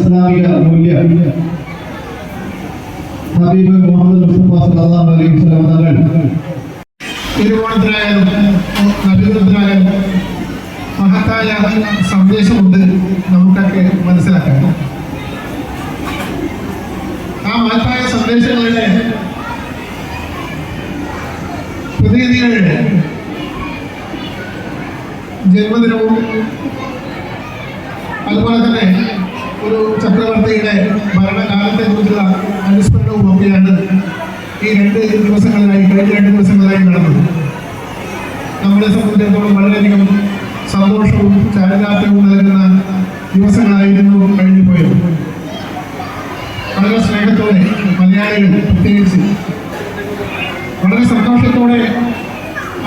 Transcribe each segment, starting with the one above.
இஸ்லாமிக ഈ രണ്ട് ദിവസങ്ങളിലായി കഴിഞ്ഞ രണ്ട് ദിവസങ്ങളിലായി നടന്നത് നമ്മളെ സംബന്ധിച്ചിടത്തോളം വളരെയധികം സന്തോഷവും ചാരിതാർത്ഥ്യവും നൽകുന്ന ദിവസങ്ങളായിരുന്നു കഴിഞ്ഞു പോയത്. വളരെ സ്നേഹത്തോടെ മലയാളികൾ പ്രത്യേകിച്ച് വളരെ സന്തോഷത്തോടെ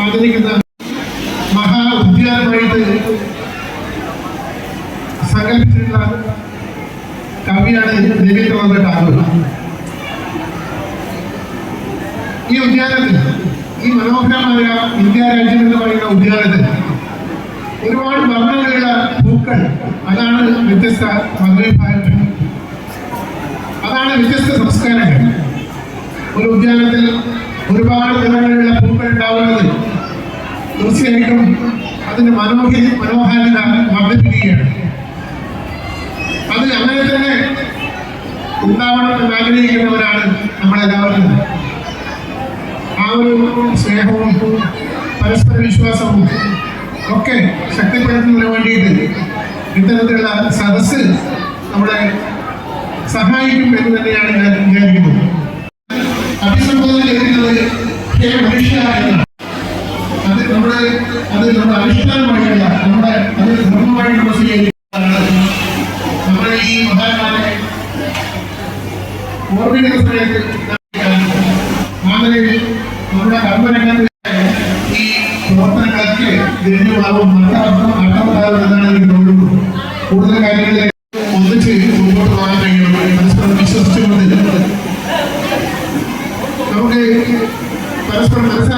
ആദരിക്കുന്ന മഹാ ഉദ്യാനമായിട്ട് സങ്കല്പിച്ചിട്ടുള്ള കവിയാണ് രവീന്ദ്രനാഥ ടാഗോർ ഉദ്യാനത്തിൽ ഈ മനോഹരമായ ഇന്ത്യ രാജ്യം എന്ന് പറയുന്ന ഉദ്യാനത്തിൽ ഒരുപാട് വർണങ്ങളുള്ള പൂക്കൾ. അതാണ് വ്യത്യസ്ത മതവിഭാഗങ്ങൾ അതാണ് വ്യത്യസ്ത സംസ്കാരങ്ങൾ. ഒരു ഉദ്യാനത്തിൽ ഒരുപാട് നിറങ്ങളുള്ള പൂക്കൾ ഉണ്ടാവുന്നത് തീർച്ചയായിട്ടും അതിന്റെ മനോഹരി മനോഹാരിത വർദ്ധിപ്പിക്കുകയാണ്. അത് അങ്ങനെ തന്നെ ഉണ്ടാവണം എന്ന് ആഗ്രഹിക്കുന്നവരാണ് നമ്മളെല്ലാവരും. ഒരു സ്നേഹവും പരസ്പര വിശ്വാസവും ഒക്കെ ശക്തിപ്പെടുത്തുന്നതിന് വേണ്ടിയിട്ട് ഇത്തരത്തിലുള്ള സദസ്സ് നമ്മളെ സഹായിക്കും എന്ന് തന്നെയാണ് ഞാൻ വിചാരിക്കുന്നത്. അഭിസംബോധന ചെയ്യുന്നത് ഹേ മനുഷ്യ അത് നമ്മുടെ അത് നമ്മുടെ അനുഷ്ഠാനമായിട്ടുള്ള നമ്മുടെ അത് നമ്മൾ നമ്മുടെ ഈ മഹാന്മാരെ ഓർമ്മിക്കുന്ന സമയത്ത്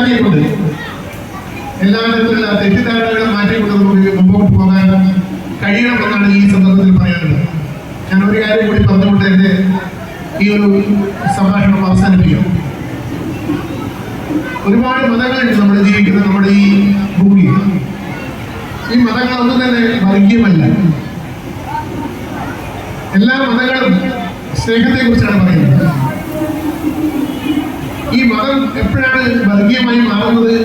മനസ്സിലാക്കിക്കൊണ്ട് എല്ലാ തരത്തിലുള്ള തെറ്റിദ്ധാരണകളും മാറ്റിക്കൊണ്ട് നമുക്ക് മുമ്പോട്ട് പോകാൻ കഴിയണമെന്നാണ് ഈ സന്ദർഭത്തിൽ പറയാനുള്ളത്. ഞാൻ ഒരു കാര്യം കൂടി പറഞ്ഞുകൊണ്ട് എന്റെ ഈ ഒരു സംഭാഷണം അവസാനിപ്പിക്കും. ഒരുപാട് മതങ്ങളുണ്ട് നമ്മൾ ജീവിക്കുന്ന നമ്മുടെ ഈ ഭൂമിയിൽ ഈ മതങ്ങളൊന്നും തന്നെ വർഗീയമല്ല. എല്ലാ മതങ്ങളും സ്നേഹത്തെ കുറിച്ചാണ് പറയുന്നത്. ഈ മതം എപ്പോഴാണ് വർഗീയമായി മാറുന്നത്?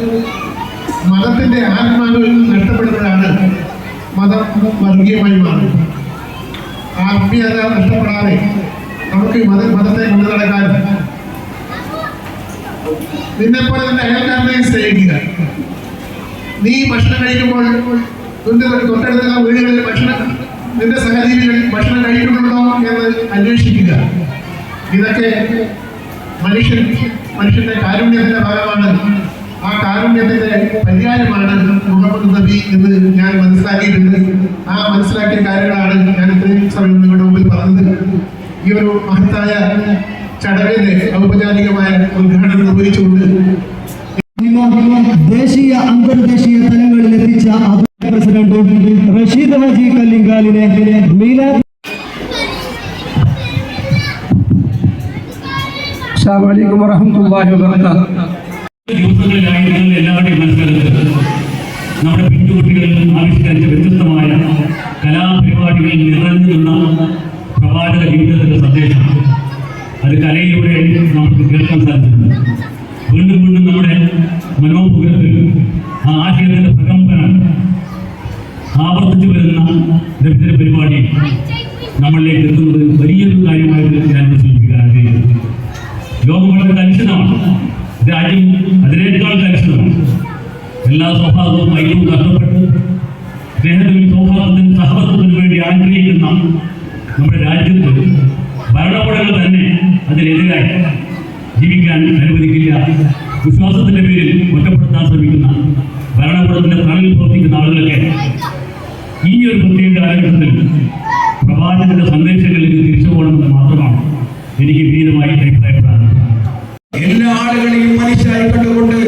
മതത്തിന്റെ ആത്മാവ് നഷ്ടപ്പെടുമ്പോഴാണ് മതം വർഗീയമായി മാറുന്നത്. ആത്മീയത നഷ്ടപ്പെടാതെ നമുക്ക് മത മതത്തെ കൊണ്ടു നടക്കാൻ നിന്നെ പോലെ തന്നെ അയൽക്കാരനെ സ്നേഹിക്കുക. നീ ഭക്ഷണം കഴിക്കുമ്പോൾ നിന്റെ തൊട്ടടുത്തുള്ള വീടുകളിൽ ഭക്ഷണം നിന്റെ സഹജീവികൾ ഭക്ഷണം കഴിക്കുന്നുണ്ടോ എന്ന് അന്വേഷിക്കുക. ഇതൊക്കെ മനുഷ്യൻ മനുഷ്യന്റെ കാരുണ്യത്തിന്റെ ഭാഗമാണ്. ആ കാരുണ്യത്തിന്റെ പരിഹാരമാണ് മുഹമ്മദ് നബി എന്ന് ഞാൻ മനസ്സിലാക്കിയിട്ടുണ്ട്. ആ മനസ്സിലാക്കിയ കാര്യങ്ങളാണ് ഞാൻ ഇത്രയും സമയം നിങ്ങളുടെ മുമ്പിൽ പറഞ്ഞത്. ഈ ഒരു മഹത്തായ ചടങ്ങിന്റെ ഔപചാരികമായ ഉദ്ഘാടനം നിർവഹിച്ചുകൊണ്ട് ദേശീയ അന്തർദേശീയ തലങ്ങളിൽ എത്തിച്ച പ്രസിഡന്റ് റഷീദ് ഹജി കല്ലിങ്കാലിനെ മീലാദ് അസ്സാം വലൈക്കും വറഹമത്തല്ലാഹി വബറകാതുഹു. ജീവിക്കാൻ അനുവദിക്കില്ല. വിശ്വാസത്തിന്റെ പേരിൽ ഒറ്റപ്പെടുത്താൻ ശ്രമിക്കുന്ന ഭരണകൂടത്തിന്റെ തണലിൽ പ്രവർത്തിക്കുന്ന ആളുകളൊക്കെ ഈ ഒരു പ്രത്യേക കാലഘട്ടത്തിൽ പ്രവാചകന്റെ സന്ദേശങ്ങളിലേക്ക് തിരിച്ചു പോകണമെന്ന് മാത്രമാണ് എനിക്ക് വിപരീതമായി അഭിപ്രായപ്പെടാറുള്ളത് എല്ലാ ആളുകളെയും മനുഷ്യരായി കണ്ടുകൊണ്ട്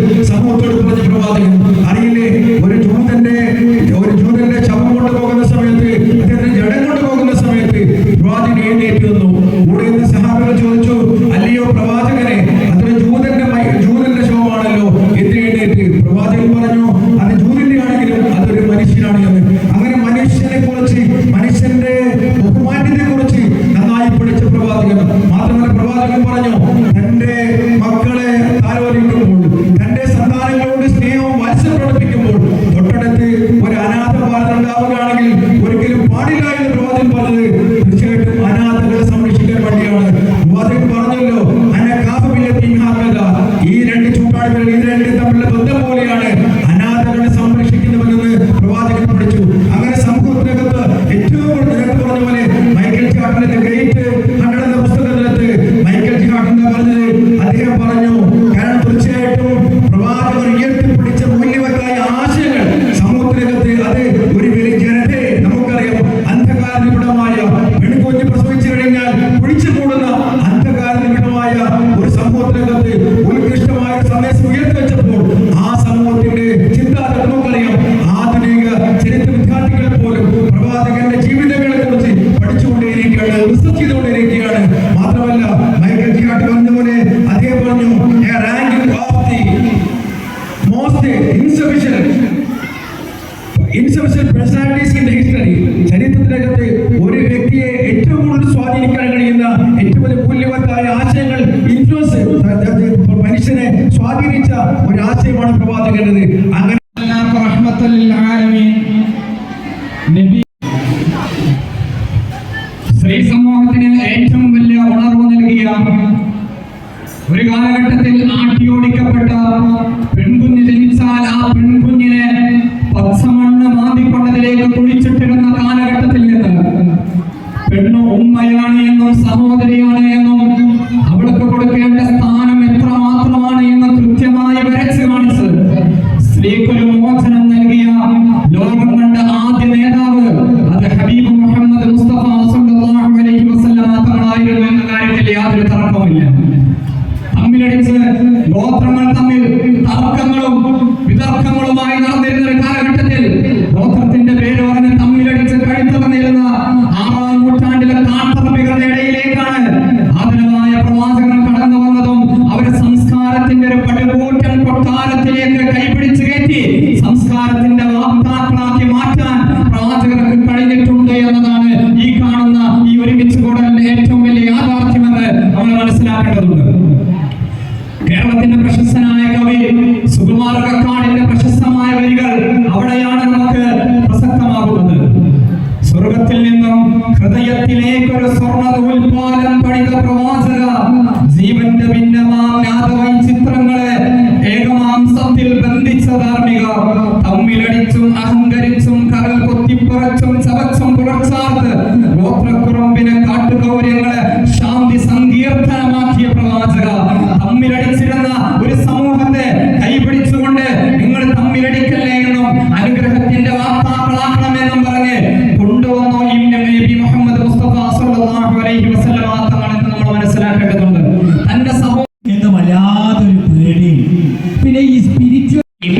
ഒരു ആശയമാണ് പ്രവാചകനത് അങ്ങനെ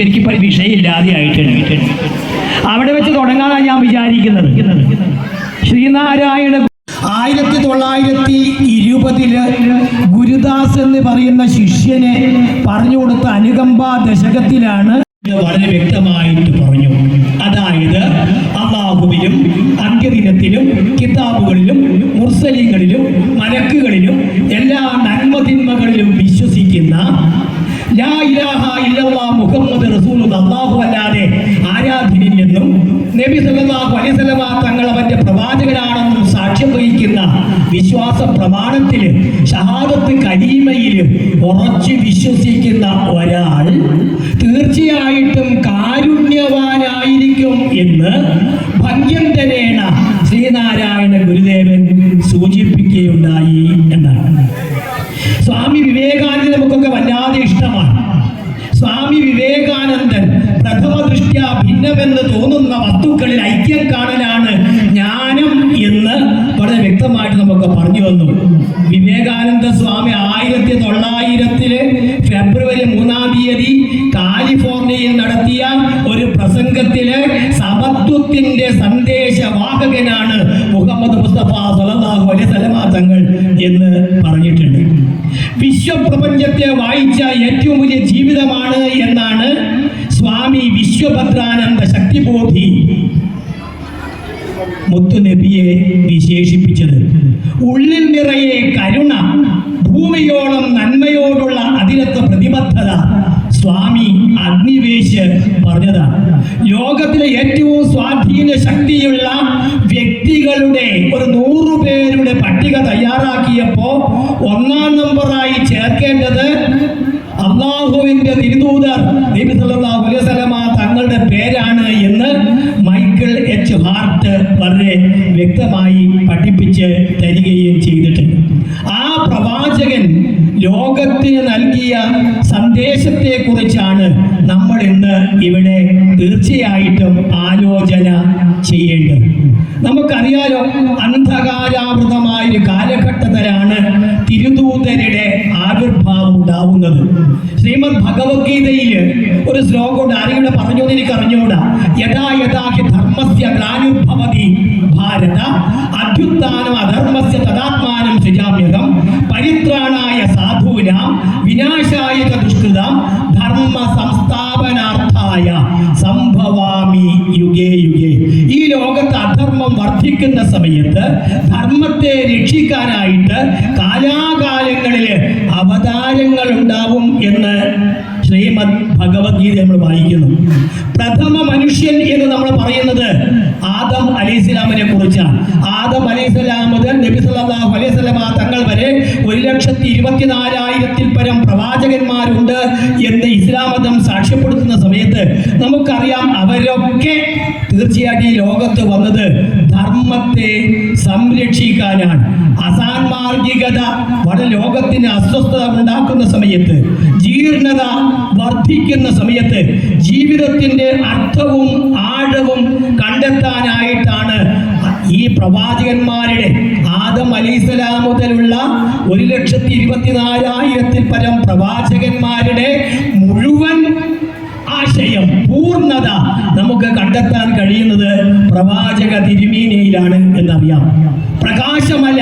ഇപ്പം എനിക്ക് വിഷയമില്ലാതെ ആയിട്ടുണ്ട് അവിടെ വെച്ച് തുടങ്ങാനാണ് ഞാൻ വിചാരിക്കുന്നത്. ശ്രീനാരായണ ആയിരത്തി തൊള്ളായിരത്തി ഇരുപതിൽ ഗുരുദാസ് എന്ന് പറയുന്ന ശിഷ്യനെ പറഞ്ഞു കൊടുത്ത അനുകമ്പ ദശകത്തിലാണ് വളരെ വ്യക്തമായിട്ട് പറഞ്ഞു. അതായത് അമ്മ അള്ളാഹുബിയും അന്ത്യദിനത്തിലും കിതാബുകളിലും മുർസലിങ്ങളിലും മരക്കുകളിലും എല്ലാ നന്മതിന്മകളിലും വിശ്വസിക്കുന്ന മുഹമ്മദ് അള്ളാഹു അല്ലാതെ ആരാധനില്ലെന്നും നബി സല്ലാഹു അലൈസലമ തങ്ങൾ അവന്റെ പ്രവാചകനാണെന്നും സാക്ഷ്യം വഹിക്കുന്ന വിശ്വാസ പ്രമാണത്തിൽ ഷഹാദത്ത് കരീമയിൽ ഉറച്ചു വിശ്വസിക്കുന്ന ഒരാൾ തീർച്ചയായിട്ടും കാരുണ്യവാനായിരിക്കും എന്ന് ശ്രീനാരായണ ഗുരുദേവൻ സൂചിപ്പിക്കുകയുണ്ടായി എന്നാണ്. സ്വാമി വിവേകാനന്ദ നമുക്കൊക്കെ വല്ലാതെ ഇഷ്ടമാണ്. സ്വാമി വിവേകാനന്ദൻ പ്രഥമ ദൃഷ്ട്യാ ഭിന്നമെന്ന് തോന്നുന്ന വസ്തുക്കളിൽ ഐക്യം കാണലാണ് ജ്ഞാനം എന്ന് വളരെ വ്യക്തമായിട്ട് നമുക്ക് പറഞ്ഞു വന്നു വിവേകാനന്ദ സ്വാമി ആയിരത്തി തൊള്ളായിരത്തിൽ ഫെബ്രുവരി മൂന്നാം തീയതി കാലിഫോർണിയയിൽ നടത്തിയ ഒരു പ്രസംഗത്തിൽ സമത്വത്തിന്റെ സന്ദേശവാഹകനാണ് മുഹമ്മദ് മുസ്തഫ അലൈഹി തങ്ങൾ എന്ന് പറഞ്ഞിട്ടുണ്ട്. വിശ്വപ്രപഞ്ചത്തെ വായിച്ച ഏറ്റവും വലിയ ജീവിതമാണ് എന്നാണ് സ്വാമി വിശ്വഭദ്രാനന്ദ ശക്തിബോധി മുത്തുനബിയെ വിശേഷിപ്പിച്ചത്. ഉള്ളിൽ നിറയെ കരുണ ഭൂമിയോളം നന്മയോടുള്ള അതിരത്ത പ്രതിബദ്ധത സ്വാമി അഗ്നിവേശ് പറഞ്ഞതാണ് ലോകത്തിലെ ഏറ്റവും സ്വാധീന ശക്തിയുള്ള വ്യക്തികളുടെ ഒരു നൂറു പേരുടെ പട്ടിക തയ്യാറാക്കിയപ്പോ ഒന്നാം നമ്പറായി ചേർക്കേണ്ടത് അള്ളാഹുവിന്റെ തിരുദൂതർ അലൈഹി വസല്ലമ തങ്ങളുടെ പേരാണ് എന്ന് മൈക്കിൾ എച്ച് ഹാർട്ട് വളരെ വ്യക്തമായി പഠിപ്പിച്ച് തരികയും ചെയ്തിട്ടുണ്ട്. ലോകത്തിന് നൽകിയ സന്ദേശത്തെ കുറിച്ചാണ് നമ്മൾ ഇന്ന് ഇവിടെ തീർച്ചയായിട്ടും ആലോചന ചെയ്യേണ്ടത്. നമുക്കറിയാലോ അന്ധകാരാവൃതമായ ഒരു കാലഘട്ടത്തിലാണ് തിരുദൂതരുടെ ആവിർഭാവം ഉണ്ടാവുന്നത്. ശ്രീമദ് ഭഗവത്ഗീതയിൽ ഒരു ശ്ലോകമുണ്ട് ആരെങ്കിലും പറഞ്ഞു എനിക്ക് അറിഞ്ഞുകൂടാ. യഥാ യഥാ ഹി ധർമ്മസ്യ ഗ്ലാനുർഭവതി ഭാരത. അഭ്യുത്ഥാനം അധർമ്മസ്യ തദാത്മാനം പരിത്രാണായ സാധൂനാം വിനാശായ ദുഷ്കൃതം ധർമ്മ സംസ്ഥാപനാർത്ഥായ സംഭവാമി യുഗേ യുഗേ. ഈ ലോകത്ത് അധർമ്മം വർദ്ധിക്കുന്ന സമയത്ത് ധർമ്മത്തെ രക്ഷിക്കാനായിട്ട് കാലാകാലങ്ങളിൽ അവതാരങ്ങൾ ഉണ്ടാവും എന്ന് ശ്രീമദ് ഭഗവത്ഗീത നമ്മൾ വായിക്കുന്നു. പ്രഥമ മനുഷ്യൻ എന്ന് നമ്മൾ പറയുന്നത് ആദം അലി ഇസ്ലാമിനെ കുറിച്ചാണ്. ആദം അലൈഹിസ്ലാം മുതൽ നബി സല്ലല്ലാഹു അലൈഹി വസല്ലമ തങ്ങൾ വരെ ഒരു ലക്ഷത്തി ഇരുപത്തിനാലായിരത്തിൽ പരം പ്രവാചകന്മാരുണ്ട് എന്ന് ഇസ്ലാം മതം സാക്ഷ്യപ്പെടുത്തുന്ന സമയത്ത് നമുക്കറിയാം അവരൊക്കെ തീർച്ചയായിട്ടും ഈ ലോകത്ത് വന്നത് ധർമ്മത്തെ സംരക്ഷിക്കാനാണ്. അസാൻമാർഗികത വളരെ ലോകത്തിന് അസ്വസ്ഥത ഉണ്ടാക്കുന്ന സമയത്ത് ജീർണത വർദ്ധിക്കുന്ന സമയത്ത് ജീവിതത്തിന്റെ അർത്ഥവും ആഴവും കണ്ടെത്താനായിട്ടാണ് ഈ പ്രവാചകന്മാരുടെ ആദം അലിസ്ലാം മുതലുള്ള ഒരു ലക്ഷത്തി ഇരുപത്തിനാലായിരത്തിൽ പരം പ്രവാചകന്മാരുടെ മുഴുവൻ ആശയം പൂർണത നമുക്ക് കണ്ടെത്താൻ കഴിയുന്നത് പ്രവാചക തിരുമീനയിലാണ് എന്നറിയാം. പ്രകാശമല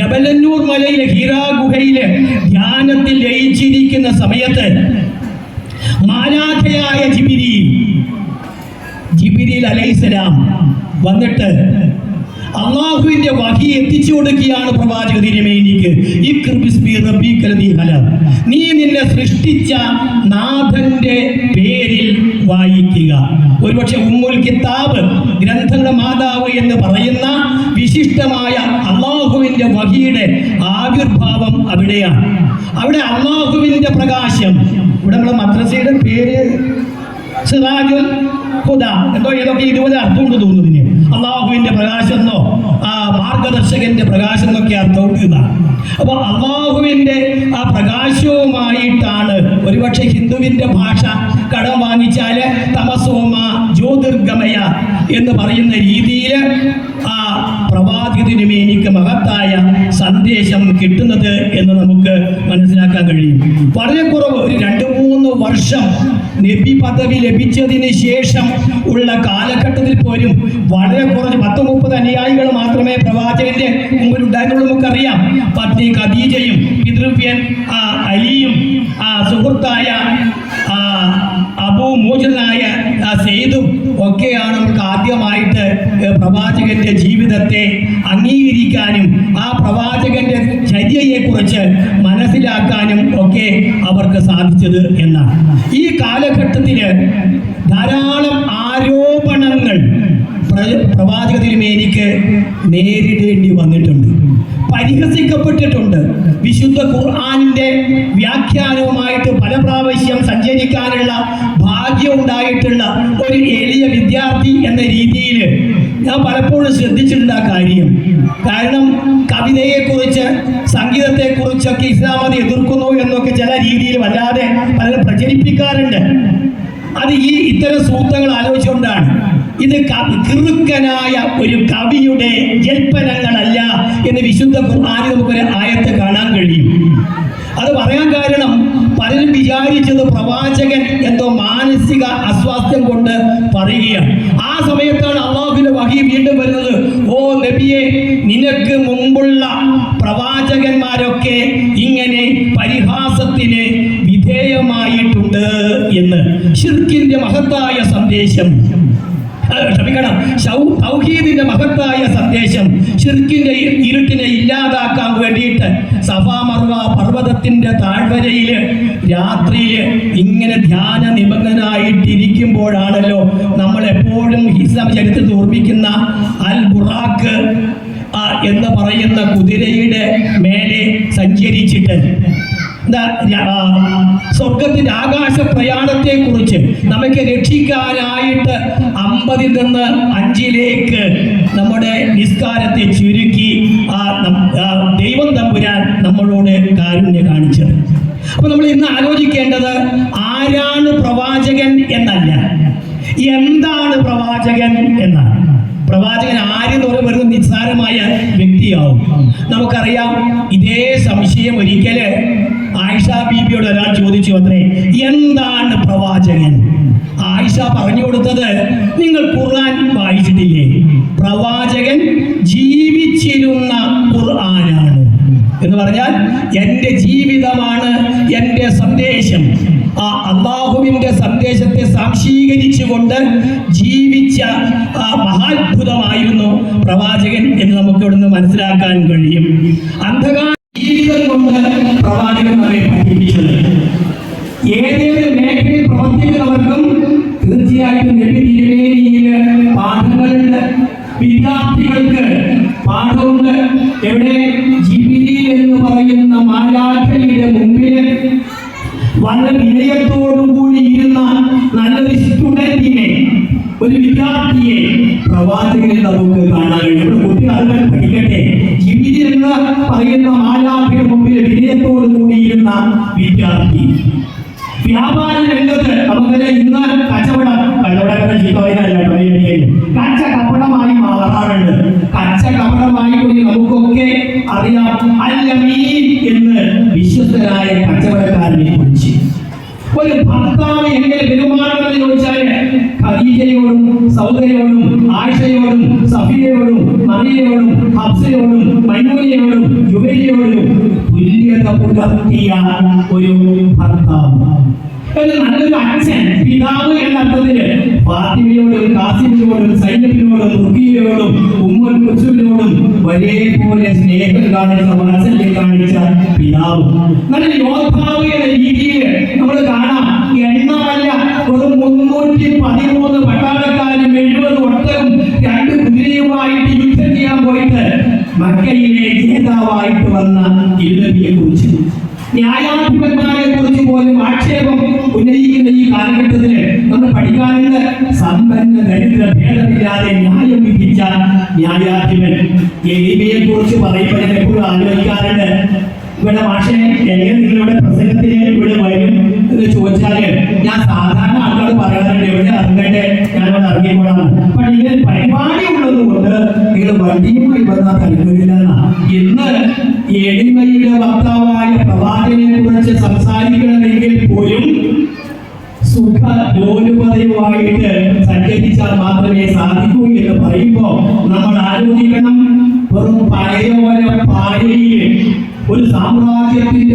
ജബലന്നൂർ മലയിലെ ഹിറാ ഗുഹയിലെ ധ്യാനത്തിൽ ലയിച്ചിരിക്കുന്ന സമയത്ത് മാരാധയായ ജിബിരി ജിബിരിൽ അലൈഹിസ്സലാം വന്നിട്ട് അള്ളാഹുവിന്റെ വഹി എത്തിച്ചു കൊടുക്കുകയാണ് പ്രവാചക തിരുമേനിക്ക് നീ നിന്നെ സൃഷ്ടിച്ച നാഥന്റെ പേരിൽ വായിക്കുക. ഒരുപക്ഷെ ഉമ്മുൽ കിതാബ് ഗ്രന്ഥങ്ങളുടെ മാതാവ് എന്ന് പറയുന്ന വിശിഷ്ടമായ അള്ളാഹുവിന്റെ വഹിയുടെ ആവിർഭാവം അവിടെയാണ്. അവിടെ അള്ളാഹുവിന്റെ പ്രകാശം. ഇവിടെ നമ്മുടെ മദ്രസയുടെ പേര് സിറാജുൽ ഹുദ. എന്തോ ഏതൊക്കെ ഇരുപത് അർത്ഥമുണ്ട് തോന്നുന്നു അള്ളാഹുവിന്റെ പ്രകാശമെന്നോ ആ മാർഗദർശകന്റെ പ്രകാശം എന്നൊക്കെ അപ്പോൾ അള്ളാഹുവിന്റെ ആ പ്രകാശവുമായിട്ടാണ് ഒരുപക്ഷെ ഹിന്ദുവിന്റെ ഭാഷ കടം വാങ്ങിച്ചാൽ തമസോമ ജ്യോതിർഗമയ എന്ന് പറയുന്ന രീതിയിൽ ആ പ്രവാചകത്തിനും എനിക്ക് മഹത്തായ സന്ദേശം കിട്ടുന്നത് എന്ന് നമുക്ക് മനസ്സിലാക്കാൻ കഴിയും. വളരെ കുറവ്. ഒരു രണ്ട് മൂന്ന് വർഷം നബി പദവി ലഭിച്ചതിന് ശേഷം ഉള്ള കാലഘട്ടത്തിൽ പോലും വളരെ കുറച്ച് പത്ത് മുപ്പത് അനുയായികൾ മാത്രമേ പ്രവാചകന്റെ മുമ്പിൽ ഉണ്ടായിരുന്നുള്ളൂ നമുക്കറിയാം. പത്നി ഖദീജയും പിതൃവ്യൻ ആ അലിയും സുഹൃത്തായ ആ സെയ്തും ഒക്കെയാണ് നമുക്ക് ആദ്യമായിട്ട് പ്രവാചകന്റെ ജീവിതത്തെ അംഗീകരിക്കാനും ആ പ്രവാചകന്റെ ചര്യയെക്കുറിച്ച് മനസ്സിലാക്കാനും ഒക്കെ അവർക്ക് സാധിച്ചത് എന്നാണ്. ഈ കാലഘട്ടത്തിൽ ധാരാളം ആരോപണങ്ങൾ പ്രവാചകത്തിനുമേനിക്ക് പ്രവാചക നേരിടേണ്ടി വന്നിട്ടുണ്ട്. പരിഹസിക്കപ്പെട്ടിട്ടുണ്ട്. വിശുദ്ധ ഖുർആാനിന്റെ വ്യാഖ്യാനവുമായിട്ട് പല പ്രാവശ്യം സഞ്ചരിക്കാനുള്ള ഭാഗ്യം ഉണ്ടായിട്ടുള്ള ഒരു എളിയ വിദ്യാർത്ഥി എന്ന രീതിയിൽ ഞാൻ പലപ്പോഴും ശ്രദ്ധിച്ചിട്ടുണ്ട് ആ കാര്യം. കാരണം കവിതയെക്കുറിച്ച് സംഗീതത്തെക്കുറിച്ചൊക്കെ ഇസ്ലാം അത് എതിർക്കുന്നു എന്നൊക്കെ ചില രീതിയിൽ വല്ലാതെ പലരും പ്രചരിപ്പിക്കാറുണ്ട്. അത് ഈ ഇത്തരം സൂത്രങ്ങൾ ആലോചിച്ചുകൊണ്ടാണ്. ഇത് കിറുക്കനായ ഒരു കവിയുടെ ജൽപ്പനങ്ങളല്ല എന്ന് വിശുദ്ധ ആര് നമുക്കൊരു ആയത്ത് കാണാൻ കഴിയും. അത് പറയാൻ കാരണം പലരും വിചാരിച്ചത് പ്രവാചകൻ എന്തോ മാനസിക അസ്വാസ്ഥ്യം കൊണ്ട് പറയുകയാണ്. ആ സമയത്താണ് അള്ളാഹുവിന്റെ വഹി വീണ്ടും വരുന്നത്. ഓ നബിയെ നിനക്ക് മുമ്പുള്ള പ്രവാചകന്മാരൊക്കെ ഇങ്ങനെ പരിഹാസത്തിന് വിധേയമായിട്ടുണ്ട് എന്ന്. ഷിർക്കിന്റെ മഹത്തായ സന്ദേശം. ക്ഷമിക്കണം. തൗഹീദിന്റെ മഹത്തായ സന്ദേശം ഷിർക്കിന്റെ ഇരുട്ടിനെ ഇല്ലാതാക്കാൻ വേണ്ടിയിട്ട് സഫാ മർവ പർവതത്തിന്റെ താഴ്വരയിൽ രാത്രിയിൽ ഇങ്ങനെ ധ്യാന നിമഗ്നനായിട്ടിരിക്കുമ്പോഴാണല്ലോ നമ്മൾ എപ്പോഴും ഇസ്ലാം ചരിത്രത്തിൽ ഓർമ്മിക്കുന്ന അൽ ബുറാഖ് എന്ന് പറയുന്ന കുതിരയുടെ മേലെ സഞ്ചരിച്ചിട്ട് സ്വർഗത്തിന്റെ ആകാശ പ്രയാണത്തെ കുറിച്ച് നമുക്ക് രക്ഷിക്കാനായിട്ട് അമ്പതിൽ നിന്ന് അഞ്ചിലേക്ക് നമ്മുടെ നിസ്കാരത്തെ ചുരുക്കി ആ ദൈവം തമ്പുരാൻ നമ്മളോട് കാരുണ്യ കാണിച്ചത്. അപ്പൊ നമ്മൾ ഇന്ന് ആലോചിക്കേണ്ടത് ആരാണ് പ്രവാചകൻ എന്നല്ല. എന്താണ് പ്രവാചകൻ എന്നാണ്. പ്രവാചകൻ ആര്യെന്ന് പറയുമ്പോൾ വെറുതെ നിസ്സാരമായ വ്യക്തിയാവും. നമുക്കറിയാം ഇതേ സംശയം ഒരിക്കൽ ആയിഷ ബീബിയോട് ഒരാൾ ചോദിച്ചു അത്രേ എന്താണ് പ്രവാചകൻ? ആയിഷ പറഞ്ഞു കൊടുത്തത് നിങ്ങൾ ഖുർആൻ വായിച്ചിട്ടില്ലേ? പ്രവാചകൻ ജീവിച്ചിരുന്ന ഖുർആനാണ്. എന്ന് പറഞ്ഞാൽ എന്റെ ജീവിതമാണ് എന്റെ സന്ദേശം ആ അള്ളാഹുവിന്റെ സന്ദേശത്തെ സാക്ഷീകരിച്ചുകൊണ്ട് ജീവിച്ച ആ മഹാത്ഭുതമായിരുന്നു പ്രവാചകൻ എന്ന് നമുക്ക് ഇവിടുന്ന് മനസ്സിലാക്കാൻ കഴിയും. അന്ധകാര ജീവിതം കൊണ്ട് പ്രവാചകൻ നമ്മെ പഠിപ്പിച്ചത്. ഏതേത് മേഖലയിൽ പ്രവർത്തിക്കുന്നവർക്കും തീർച്ചയായിട്ടും നബി തിരുവേദിയിൽ പാഠങ്ങളുണ്ട് വിദ്യാർത്ഥികൾക്ക് പാഠമുണ്ട്. എവിടെ നമുക്ക് കാണാൻ കഴിയും. കുട്ടികൾ അതുപോലെ പഠിക്കട്ടെ. ജീവിതം എന്ന് പറയുന്ന മാലാഖയുടെ മുമ്പിൽ വിനയത്തോട് കൂടിയിരുന്ന വിദ്യാർത്ഥി. വ്യാപാര രംഗത്ത് നമുക്കറിയാം ഇന്ന് കച്ചവടം കച്ചവടം ചീത്ത പറയുന്നതല്ല കേട്ടോ, ഈ ഇടയ്ക്ക്. കച്ച കപടമായി മാറാറുണ്ട്. കച്ച കപടമായി കൂടി നമുക്കൊക്കെ അറിയാം. അല്ലമീൻ എന്ന് വിശ്വസ്തരായ കച്ചവടക്കാരനെ കുറിച്ച്. ഒരു ഭർത്താവ് എങ്ങനെ പെരുമാറണമെന്ന് ചോദിച്ചാൽ ഖദീജയോടും സൗദയോടും ആയിഷയോടും സഫിയയോടും മറിയയോടും ഹബ്സയോടും മൈമൂനയോടും ജുബൈലിയോടും തുല്യത പുലർത്തിയ ഒരു ഭർത്താവ്. ഒരു സൈന്യത്തിനോടും സ്നേഹം കാണിച്ച എന്ന രീതിയിൽ നമ്മൾ ജേതാവായിട്ട് വന്ന ഇരുനബിയെ കുറിച്ച് ന്യായാധിപന്മാരെ കുറിച്ച് പോലും ആക്ഷേപം ഉന്നയിക്കുന്ന ഈ കാലഘട്ടത്തിൽ നമ്മൾ പഠിക്കാനുണ്ട് സമ്പന്ന ദരിദ്ര ഭേദമില്ലാതെ ന്യായം വിധിച്ച ന്യായാധിപൻ. എളിമയെ കുറിച്ച് പറയുമ്പോൾ എപ്പോഴും ആലോചിക്കാറുണ്ട്. ഇവിടെ മാഷെ എങ്ങനെ നിങ്ങളുടെ പ്രസംഗത്തിന് ഇവിടെ വരും എന്ന് ചോദിച്ചാൽ ഞാൻ സാധാരണ ആൾക്കാർ പറയാറുണ്ട് എവിടെ ഇറങ്ങട്ടെ ഞാനവിടെ ഇറങ്ങിക്കോളാം. പക്ഷെ ഇങ്ങനെ പരിപാടി ഉള്ളത് കൊണ്ട് നിങ്ങൾ വണ്ടിയുമായി വന്നാൽ താല്പര്യമില്ല ഒരു